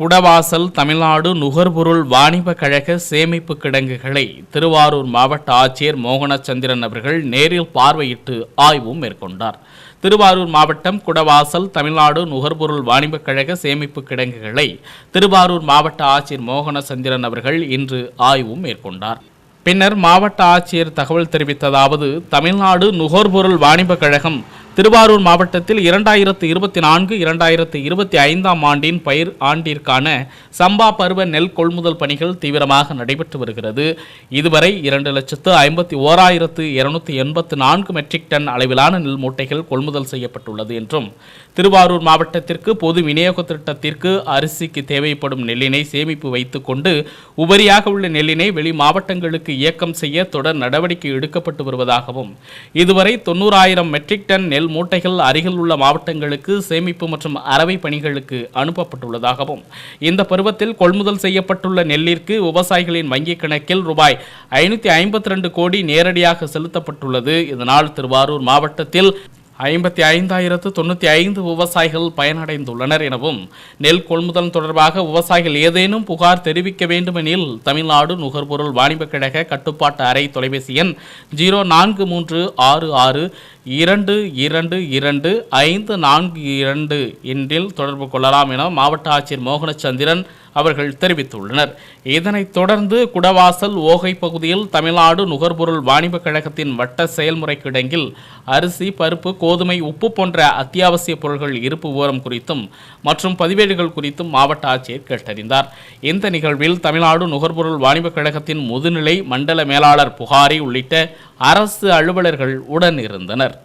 குடவாசல் தமிழ்நாடு நுகர்பொருள் வாணிப கழக சேமிப்பு கிடங்குகளை திருவாரூர் மாவட்ட ஆட்சியர் மோகனச்சந்திரன் அவர்கள் நேரில் பார்வையிட்டு ஆய்வும் மேற்கொண்டார். திருவாரூர் மாவட்டம் குடவாசல் தமிழ்நாடு நுகர்பொருள் வாணிப கழக சேமிப்பு கிடங்குகளை திருவாரூர் மாவட்ட ஆட்சியர் மோகனச்சந்திரன் அவர்கள் இன்று ஆய்வும் மேற்கொண்டார். பின்னர் மாவட்ட ஆட்சியர் தகவல் தெரிவித்ததாவது தமிழ்நாடு நுகர்பொருள் வாணிப கழகம் திருவாரூர் மாவட்டத்தில் இரண்டாயிரத்து இருபத்தி நான்கு இரண்டாயிரத்து இருபத்தி ஐந்தாம் ஆண்டின் பயிர் ஆண்டிற்கான சம்பா பருவ நெல் கொள்முதல் பணிகள் தீவிரமாக நடைபெற்று வருகிறது. இதுவரை இரண்டு லட்சத்து ஐம்பத்தி ஓராயிரத்து இருநூத்தி எண்பத்து நான்கு மெட்ரிக் டன் அளவிலான நெல் மூட்டைகள் கொள்முதல் செய்யப்பட்டுள்ளது என்றும் திருவாரூர் மாவட்டத்திற்கு பொது விநியோக திட்டத்திற்கு அரிசிக்கு தேவைப்படும் நெல்லினை சேமிப்பு வைத்துக் கொண்டு உபரியாக உள்ள நெல்லினை வெளி மாவட்டங்களுக்கு இயக்கம் செய்ய தொடர் நடவடிக்கை எடுக்கப்பட்டு வருவதாகவும் இதுவரை தொண்ணூறாயிரம் மெட்ரிக் டன் நெல் மூட்டைகள் அருகில் உள்ள மாவட்டங்களுக்கு சேமிப்பு மற்றும் அறவை பணிகளுக்கு அனுப்பப்பட்டுள்ளதாகவும் இந்த பருவத்தில் கொள்முதல் செய்யப்பட்டுள்ள நெல்லிற்கு விவசாயிகளின் வங்கிக் கணக்கில் ரூபாய் ஐநூற்றி ஐம்பத்தி ரெண்டு கோடி நேரடியாக செலுத்தப்பட்டுள்ளது. இதனால் திருவாரூர் மாவட்டத்தில் ஐம்பத்தி ஐந்தாயிரத்து தொண்ணூற்றி ஐந்து விவசாயிகள் பயனடைந்துள்ளனர் எனவும் நெல் கொள்முதல் தொடர்பாக விவசாயிகள் ஏதேனும் புகார் தெரிவிக்க வேண்டுமெனில் தமிழ்நாடு நுகர்பொருள் வாணிபக் கழக கட்டுப்பாட்டு அறை தொலைபேசி எண் ஜீரோ நான்கு மூன்று ஆறு ஆறு இரண்டு இரண்டு இரண்டு ஐந்து நான்கு இரண்டு என்றில் தொடர்பு கொள்ளலாம் என மாவட்ட ஆட்சியர் மோகனச்சந்திரன் அவர்கள் தெரிவித்துள்ளனர். இதனைத் தொடர்ந்து குடவாசல் ஓகை பகுதியில் தமிழ்நாடு நுகர்பொருள் வாணிபக் கழகத்தின் வட்ட செயல்முறை கிடங்கில் அரிசி பருப்பு கோதுமை உப்பு போன்ற அத்தியாவசிய பொருட்கள் இருப்பு விவரம் குறித்தும் மற்றும் பதிவேடுகள் குறித்தும் மாவட்ட ஆட்சியர் கேட்டறிந்தார். இந்த நிகழ்வில் தமிழ்நாடு நுகர்பொருள் வாணிபக் கழகத்தின் முதுநிலை மண்டல மேலாளர் புகாரி உள்ளிட்ட அரசு அலுவலர்கள் உடன் இருந்தனர்